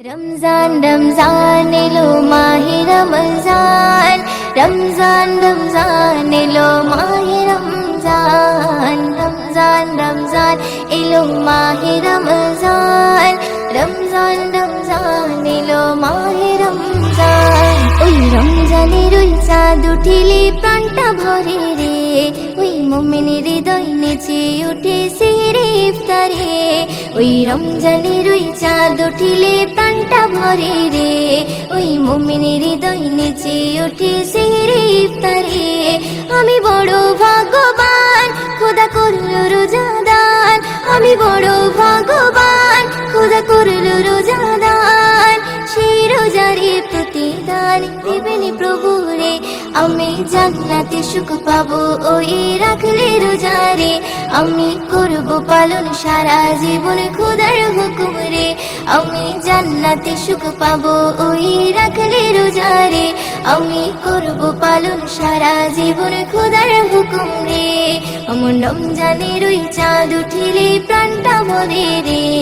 রমজান রমজান এলো মাহে রমজান রমজান রমজান এলো মাহে রমজান রমজান রমজান এলো মাহে রমজান রমজান রমজান এলো মাহে রমজান ওই রমজানের ওই চাঁদ উঠিলে প্রাণটা ভরে রে ওই মোমেনের হৃদয় নেচে উঠেছে রে ইফতারে ওই রমজানের ওই চাঁদ উঠিলে প্রাণটা ভরে রে। ওই মোমেনের হৃদয় নেচে উঠেছে রে ইফতারে। আমি বড় ভগবান খোদা করল রোজাদান আমি বড় ভাগ্যবান, খোদা করল রোজাদান সেই রোজারে প্রতিদান দেবেন প্রভু রে আমি জান্নাতে সুখ পাবো, ওই রাখলে রোজারে আমি করব পালন সারা জীবন খোদার হুকুম রে। আমি জান্নাতে সুখ পাবো, ওই রাখলে রোজারে আমি করব পালন সারা জীবন খোদার হুকুম রে। অমন রমজানের ওই চাঁদ উঠিলে প্রাণটা ভরে রে।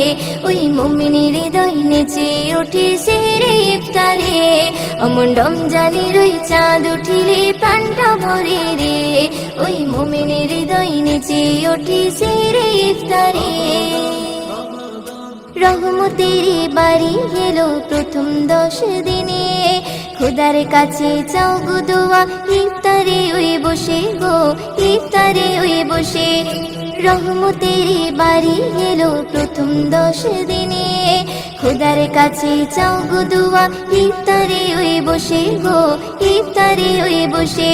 ওই মমিনের হৃদয় নেচে ওঠে সে রে ইফতারে। অমন রমজানের ওই চাঁদ উঠিলে প্রাণটা ভরে রে। ওই মমিনের হৃদয় নেচে ওঠে সে রে ইফতারে। রহমতের বাড়ি এলো প্রথম দশ দিনে। খোদার কাছে চাও গো ইফতারে ওই বসে গো, ইফতারে ওই রহমতের বাড়ি এলো প্রথম দশ দিনে। খোদার কাছে চাও গো দোয়া, ইফতারে ওই বসে গো, ইফতারে ওই বসে।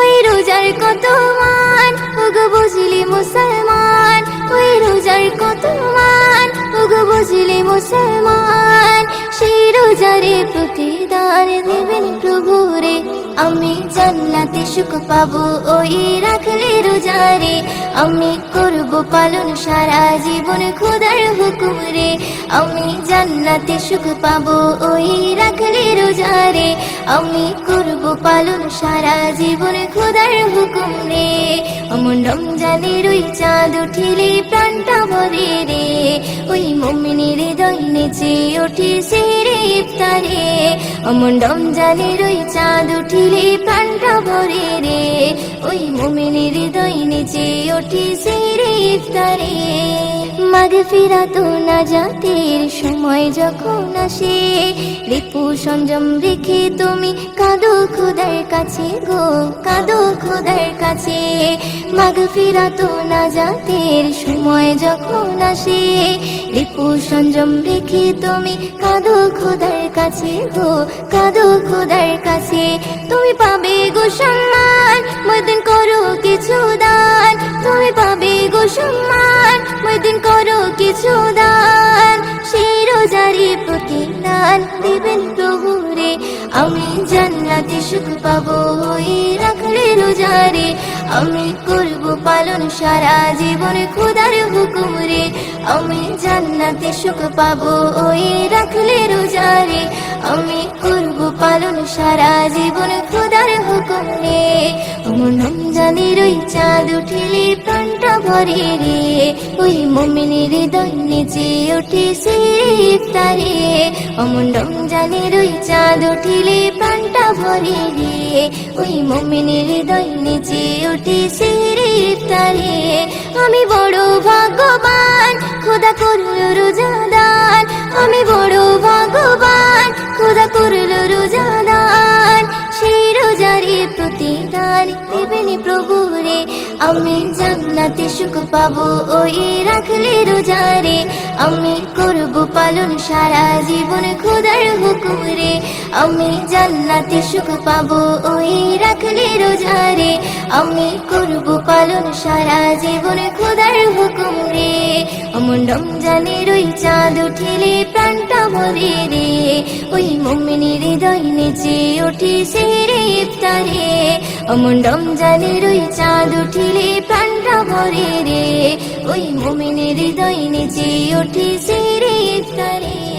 ওই রোজার কত মান, ওগো বুঝলি মুসলমান। ওই রোজার কত মান, ওগো বুঝলি মুসলমান। সেই রোজারে প্রতিদান দেবেন প্রভু রে আমি জান্নাতে সুখ পাবো, ওই রাখলে রোজারে আমি করব পালন সারা জীবন খোদার হুকুম রে। আমি জান্নাতে সুখ পাবো, ওই রাখলে রোজারে আমি করব পালন সারা জীবন খোদার হুকুম রে। অমন রমজানের ওই চাঁদ উঠিলে প্রাণটা ভরে রে। ওই মমিনের হৃদয় নেচে ওঠে সে রে ইফতারে। অমন রমজানের ওই চাঁদ উঠিলে প্রাণটা ভরে রে। ওই মমিনের হৃদয় নেচে ওঠে সে রে ইফতারে। মাঘে ফিরা তো না জাতের সময় যখন আসে। রিপু সংযম রেখে তুমি কাঁদো খোদার কাছে গো, কাঁদো খোদার কাছে। মাঘ ফিরা তো না জাতের সময় যখন আসে। রিপু সংযম রেখে তুমি কাঁদো খোদার কাছে গো, কাঁদো খোদার কাছে। তুমি পাবে গো সম্মান। আমি জান্নাতে সুখ পাবো, ওই রাখলে রোজারে আমি করব পালন সারা জীবন খোদার হুকুম রে। আমি জান্নাতে সুখ পাবো, ওই রাখলে রোজারে আমি করব পালন সারা জীবন খোদার হুকুম রে। রমজানের ওই চাঁদ উঠিলে প্রাণটা ভরে রে। ওই মমিনের হৃদয় নেচে ওঠে সে ইফতারে। অমন রমজানের ওই চাঁদ উঠিলে প্রাণটা ভরে রে ওই মমিনের হৃদয় নেচে ওঠে সে ইফতারে আমি বড় ভাগ্যবান খোদা করল রোজাদান। আমি বড় ভাগ্যবান খোদা করল রোজাদান। সেই রোজারে প্রতিদান রে আমি জান্নাতে সুখ পাবো, ওই রাখলে রোজারে আমি করব পালন সারা জীবন খোদার হুকুম রে। আমি জান্নাতে সুখ পাবো, ওই রাখলে রোজারে আমি করব পালন সারা জীবন খোদার হুকুম রে। অমন রমজানের ওই চাঁদ উঠিলে প্রাণটা ভরে রে। ওই মমিনের হৃদয় নেচে ওঠে সে রে ইফতারে। অমন রমজানের ওই চাঁদ উঠিলে প্রাণটা ভরে রে। ওই মমিনের হৃদয় নেচে ওঠে সে রে ইফতারে।